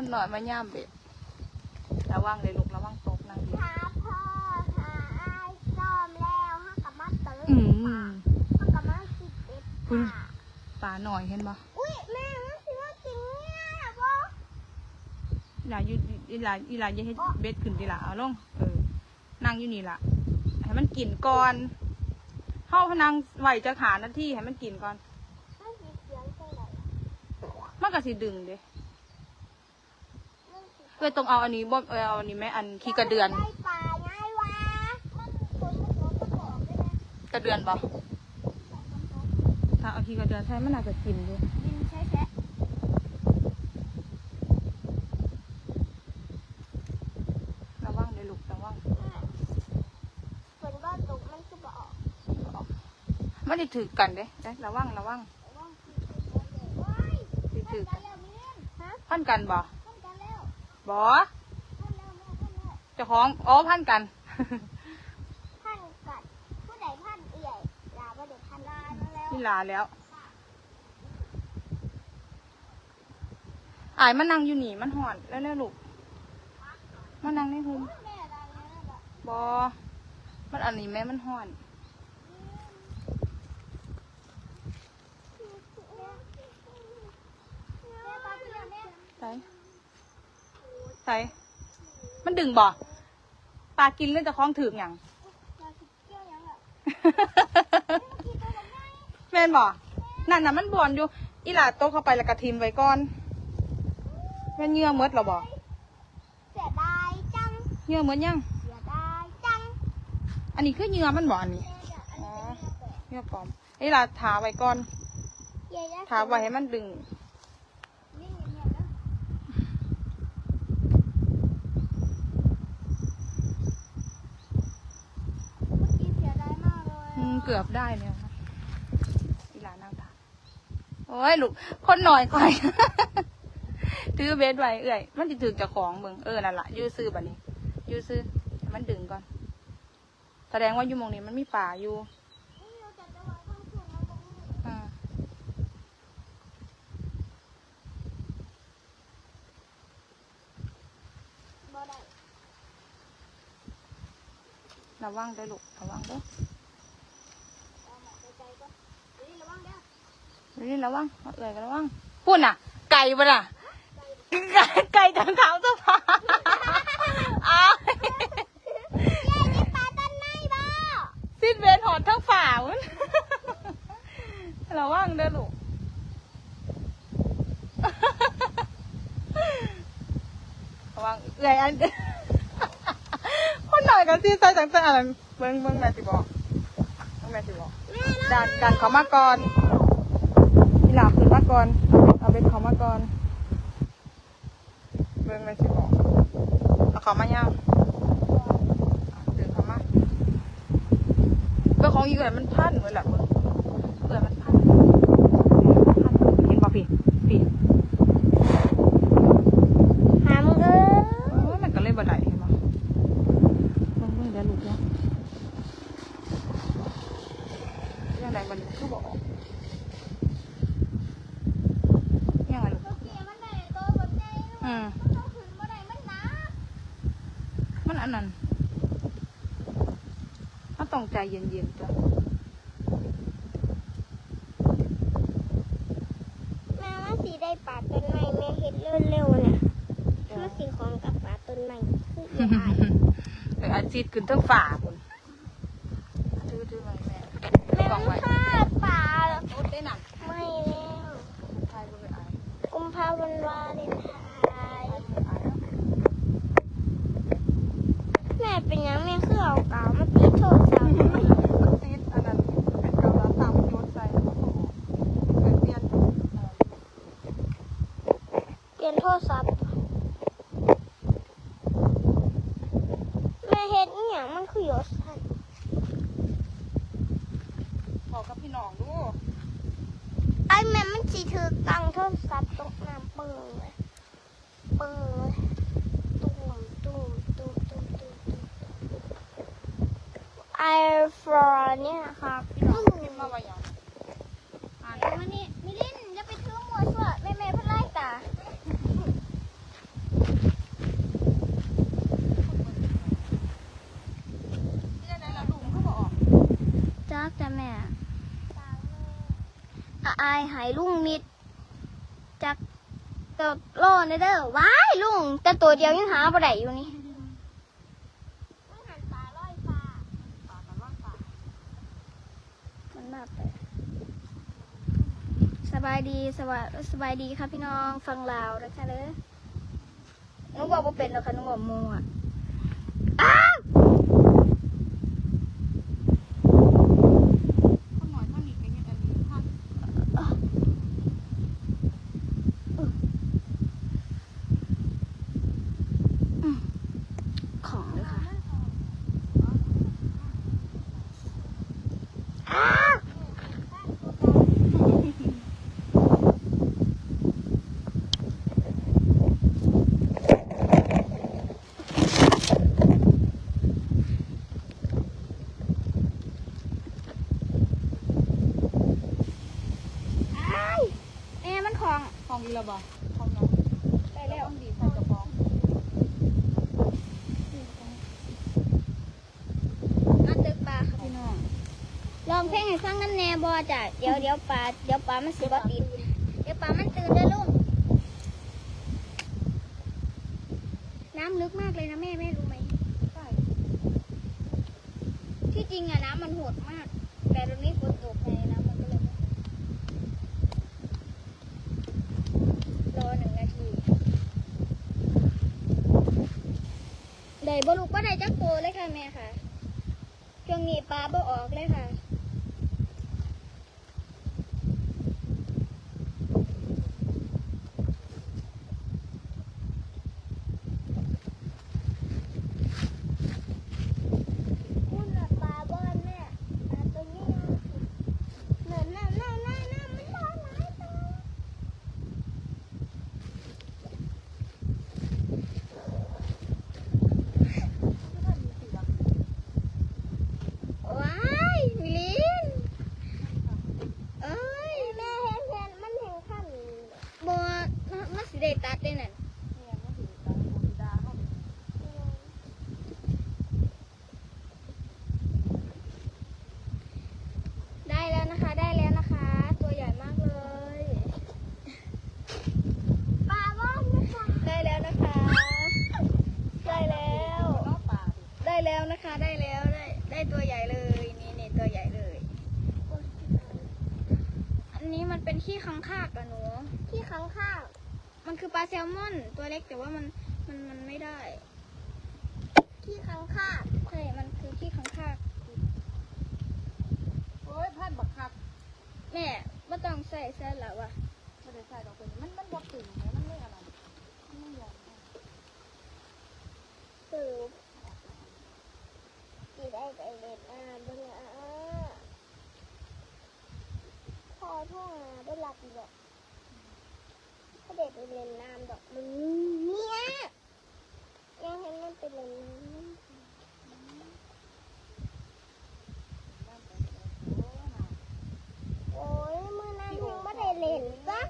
คนหน่อยมาย่ามเบ็ดระวังเลยลูกระวังตกนะถ้าพ่อหาไอ้ายซ้อมแล้วห้ากลับมาตื่นอืมห้ากลับมาสิบเอ็ดคุณค่ะปลาหน่อยเห็นปะอุ้ยแม่มันสิว่ากินเนี่ยบ่อีหลาอยู่อีหลาอีหลาอย่าให้เบ็ดขึ้นดีหละเอาลงเออนั่งอยู่นี่ล่ะให้มันกินก่อนเข้าพนังไหวจะขานาทีให้มันกินก่อนมันสิเสียงจังไดมันก็สิดึงเด้มันสิ เอ้ยต้องเอาอันนี้บ่เออเอาอันนี้ไหมอันขี้กระเดือน ได้ปลาไงวะมันคนมันร้องมันบอกได้ไหมกระเดือนบ่ถ้าเอาขี้กระเดือนใช่มันน่าจะกินด้วยกินแช่แช่ระวังเลยลูกระวังคนว่าตกมันคือบ่ออก มันจะถือกันเด้ได้ระวังระวังว่างคือคนว่าเลยว้ายสิถือกักันนแล้วมีเล่นฮะพันกันบ่พันกันแล้ว บ่พันแล้วแม่พันแล้วเจ้าของอ๋อพันกันพันกัดผู้ใดพันเอื่อยลาบ่ได้พันลายมาแล้วนี่ลาแล้วอายมันนั่งอยู่นี่มันห่อนแล้วแล้วลูกมันนั่งในหุมแม่ลาแล้วนะบอมันอันนี้แม่มันห่อนใส่ ใส่มันดึงบ่ปลากินเรื่องจะคล้องถึงอย่างแม่นบ่นั่นน่ะมันบวนอยู่ อีหลาโตะเข้าไปแล้วกระทิมไว้ก่อนแม่นเหงื่อหมดหรอบ่เสียดายจังเหงื่อหมดยังเสียดายจัง อันนี้คือเหงื่อมันบ่อันนี้อ๋อเหงื่อปลอมอีหลาทาไว้ก่อนทาไว้ให้มันดึง อืม เกือบได้เนี่ยนะอีหลานั่งทาโอ้ยลูกคนหน่อยก่อยถือเบสไว้เอื่อย มันจะถึงจากของมึงเออนั่นละยูซื้อบัดนี้อยูซื้อมันดึงก่อน แสดงว่ายู่หมองนี้มันมีป่าอยู่อ่าระวังด้วยลูกระวังด้วย นี่ระวังเอาเอื่อยกันระวังพูดน่ะ ไก่ปะน่ะ ไก่ไก่ทางเท้าเสื้อผ้าอ้าวสิ้นเวรหอดทั้งฝ่าวุ้นระวังเด้อลูกระวังเอื่อยอันคนหน่อยกันที่ใส่ต่างๆอันเบิ้งเบิ้งแม่สิบอกเบิ้งแม่สิบอกดันดันเขามาก่อน อีหลาบขึ้นมาก่อน เอาเป็นเขามาก่อนเบิ้งแม่สิบอกเอาเขามาย่างอะดึงเขามาเบิ้งของอีกเอื่อยมันพันเหมือนแหละเบิ้งเอื่อยมันพันพันเห็นป่ะพี่พี่ หามึงเอ้ย โอ้ยมันก็เลยบ่ได้เห็นป่ะเบิ้งเบิ้งเดี๋ยวลูกเนาะยังไงมันคือบอกยังไงลูก ตัวเกียมันได้ตัวบนใจ อืม มันต้องถึงบ่ได้มันหนา มัน อันนั้นมันต้องใจเย็นๆจ้ะแม่ว่าสีได้ปลาต้นไม้แม่เฮ็ดเร็วๆนะมาสีของกับปลาต้นไม้คืออีอายเอออาชีพขึ้นเทั้งฝ่าคุณถือถือไว้แม่แม่กล่องมัไว้นฆ่าปลาเหรอโอ้ได้หนักไม่แล้วทายบ่ไปอายกุมภาพันธ์วาเลนไทน์ อายแล้ว แม่ เป็นยังแม่คือเอากาวมาตีโทรศัพท์ก็ซีดอันนั้นเป็นกำลังตามโยนใส่เกิดเปลี่ยนเอ่อเปลี่ยนโทรศัพท์แม่เฮ็ดอีหยังมันคือโยสันบอกกับพี่น้องดูไอ้แม่มันสิถือตังโทรศัพท์ตกน้ำปึ้งเปึ้ง California ครับวันนี้มิลินจะไปซื้อหมวกสวดแม่แม่เพื่อไล่ตาจักจ้ะแม่อายหายลุงมิดจักตัวโลนเด้อว้ายลุงแต่ตัวเดียวยังหาปลาไหลอยู่นี่ากเลยสบายดีสบายสบายดีครับพี่น้องฟังลาวนะคะเด้อหนูบอกว่าเป็นแล้วค่ะหนูบอกมัวอ้าว คนหน่อยเท่านี้ก็ยังอันนี้ค่ะ ของเลยค่ะอ้าวอ้ายแม่มันของ ฟองอีละ บ่ฟองน้องไปแล้แล้ววต้องดีใส่กระป๋องมาตึกปลาค่ะพี่น้องลองเพลงให้ฟังน้ำแน่บอจ้ะเดี๋ยวเดี๋ยวปลาเดี๋ยวปลามันสิบติดเดี๋ยวปลามันตื่นเด้อลุงน้ำลึกมากเลยนะแม่แม่รู้ไหมใช่ที่จริงอะน้ำมันโหดมาก แต่ตรงนี้ฝนตกไงน้ำมันก็เลยไม่รอหนึ่งนาทีได้ บลูกก็ได้จักโตเลยค่ะแม่ค่ะ ช่วงนี้ปลาบ่ออกเลยค่ะ คุณน่ะปลาบ้านแม่ปลาตัวนี้เหมือนน่ะน่ะน่ะน่ะมันรอหลายตัวว้ายมิลินเอ้ยแม่เห็นเห็นมันเห็นขั้นบัวมันสิได้ตัดได้นั่น เนี่ยมันถือตาโคดิดาเข้าไป ได้แล้วนะคะ ได้แล้วนะคะ ตัวใหญ่มากเลยปลาบ้านนะคะได้แล้วนะคะ ได้แล้ว ล้อป่าดิ ได้แล้วนะคะ ได้แล้ว ได้ ได้ตัวใหญ่เลย นี่นี่ตัวใหญ่เลย อันนี้มันเป็น ขี้คังคากอะหนูขี้คังคากมันคือปลาแซลมอนตัวเล็กแต่ว่ามันมันมันไม่ได้ ขี้คังคากใช่มันคือขี้คังคากโอ้ยพันบักคักแม่ไม่ต้องใส่เส้นแล้ววะไม่ได้ใส่ดอกเป็นมันมันบ่ตึงนะมันไม่อะไรมันไม่ยอมนะสืบกี่ได้ไปเล่นน้ำบ้างอะพอท่ องอะได้หลับอีกอะถ้าเด็กไปเล่นน้ำดอกมันเนี่ยยังเห็นมันไปเล่นน้ำน้ำไปโอ้น่ะโอ้ยมือนานแหงว่าได้เล่นปะ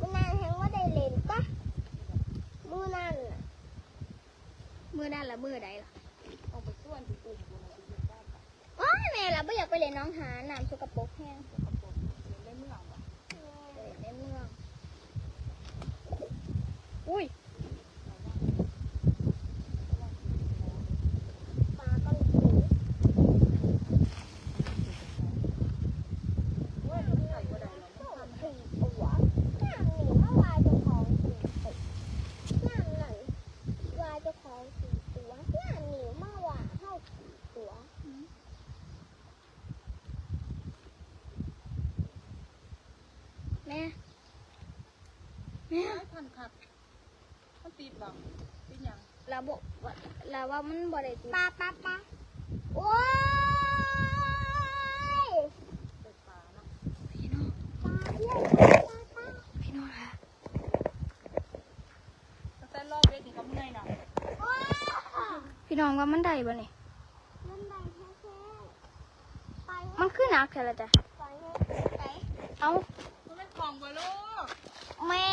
มือนานแหงว่าได้เล่นปะมือนั่นน่ะมือนั่นละมือใดล่ะเอาไปส่วนที่อุ่มกูนะที่อยู่บ้านปะโอ้ยแม่เราไม่อยากไปเล่นน้องหาน้ำสกปรกแห้ง เดี๋ยวกระป๋องเดี๋ยวได้เมื่อวะไปเล่นในเมือง อุ้ยปลาต้องถู โอ้ยมันใส่บ่ได้หรอกมันทำ สี่ตัวน้ำหนีเมื่อวานเจ้าของสี่ตัวน้ำนั่นวายเจ้าของสี่ตัวน้ำหนีเมื่อวานเท่าสี่ตัวแม่ แม่ให้พันคักมันติดบ่ติดหยังเราบอกว่าเราว่ามันบริสุทธิ์ปลาปลาปลาโอ้ยเปิดปลาเนาะพี่น้องปลาเยอะปลาปลาพี่น้องค่ะตั้งแต่รอบเวทีก็เมื่อยน่ะพี่น้องว่ามันได้บ่เนี่ยมันได้แค่แค่ไปมันคือหนักแค่ละจ้ะไปไปเอามันเป็นของบ่ลูก แม่